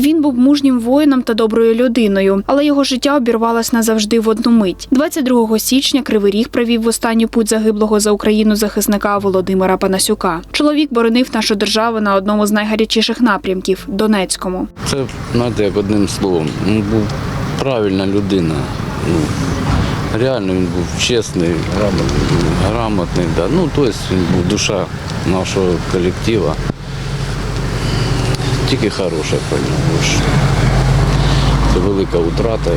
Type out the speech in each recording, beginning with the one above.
Він був мужнім воїном та доброю людиною, але його життя обірвалось назавжди в одну мить. 22 січня Кривий Ріг провів в останню путь загиблого за Україну захисника Володимира Панасюка. Чоловік боронив нашу державу на одному з найгарячіших напрямків Донецькому. Це, знаєте, як одним словом. Він був правильна людина. Ну, реально він був чесний, грамотний, грамотний да. ну, тобто він був душа нашого колективу. Тільки про нього. Це велика утрата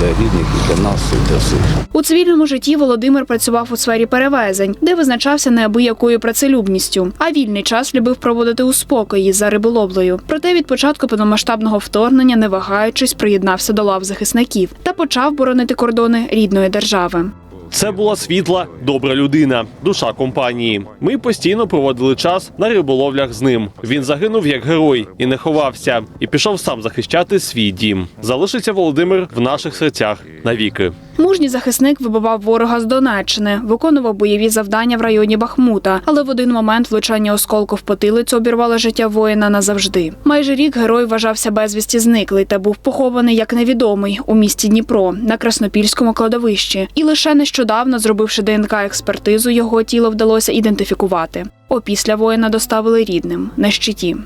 для рідних, і для нас, і для всіх. У цивільному житті Володимир працював у сфері перевезень, де визначався неабиякою працелюбністю. А вільний час любив проводити у спокої за риболовлею. Проте від початку повномасштабного вторгнення, не вагаючись, приєднався до лав захисників та почав боронити кордони рідної держави. Це була світла, добра людина, душа компанії. Ми постійно проводили час на риболовлях з ним. Він загинув як герой і не ховався, і пішов сам захищати свій дім. Залишиться Володимир в наших серцях навіки. Мужній захисник вибивав ворога з Донеччини, виконував бойові завдання в районі Бахмута, але в один момент влучання осколку в потилицю обірвало життя воїна назавжди. Майже рік герой вважався безвісті зниклий та був похований як невідомий у місті Дніпро на Краснопільському кладовищі. І лише нещодавно, зробивши ДНК експертизу, його тіло вдалося ідентифікувати. Опісля воїна доставили рідним на щиті.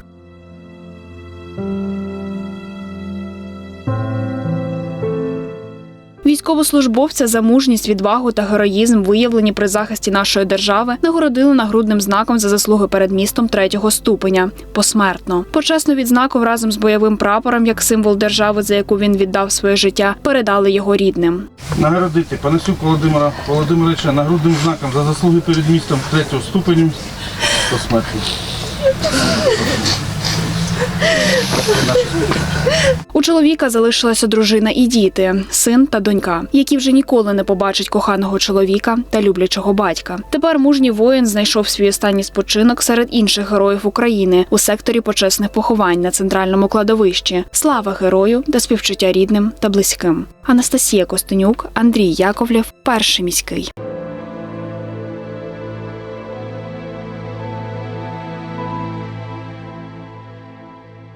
Військовослужбовця за мужність, відвагу та героїзм, виявлені при захисті нашої держави, нагородили нагрудним знаком за заслуги перед містом третього ступеня посмертно. Почесну відзнаку разом з бойовим прапором, як символ держави, за яку він віддав своє життя, передали його рідним. Нагородити Панасюк Володимира Володимировича нагрудним знаком за заслуги перед містом третього ступеню посмертно. Чоловіка залишилася дружина і діти, син та донька, які вже ніколи не побачать коханого чоловіка та люблячого батька. Тепер мужній воїн знайшов свій останній спочинок серед інших героїв України у секторі почесних поховань на центральному кладовищі. Слава герою та співчуття рідним та близьким. Анастасія Костенюк, Андрій Яковлєв, перший міський.